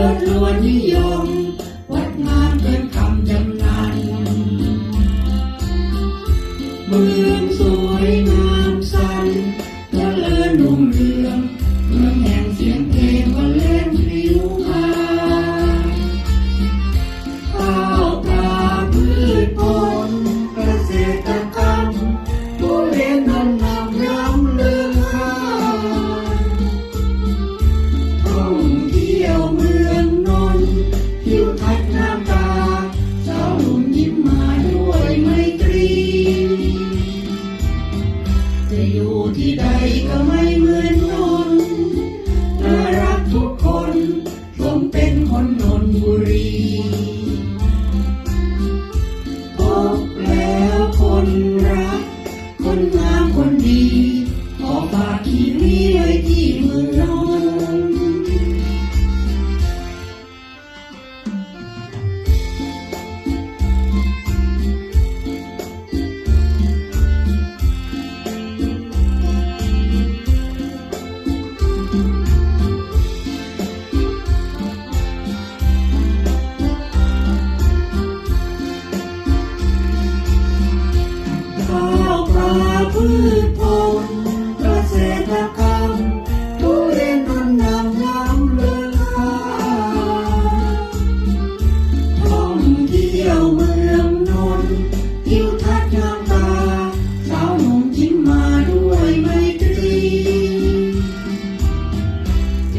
ลดล้วนนิยม วัดงานเกินคำจำนานมือ ดีขอฝากคีรีไว้ที่มืองร้อน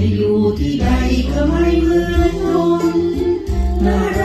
อยู่ที่ใดก็ไม่เหมือนนน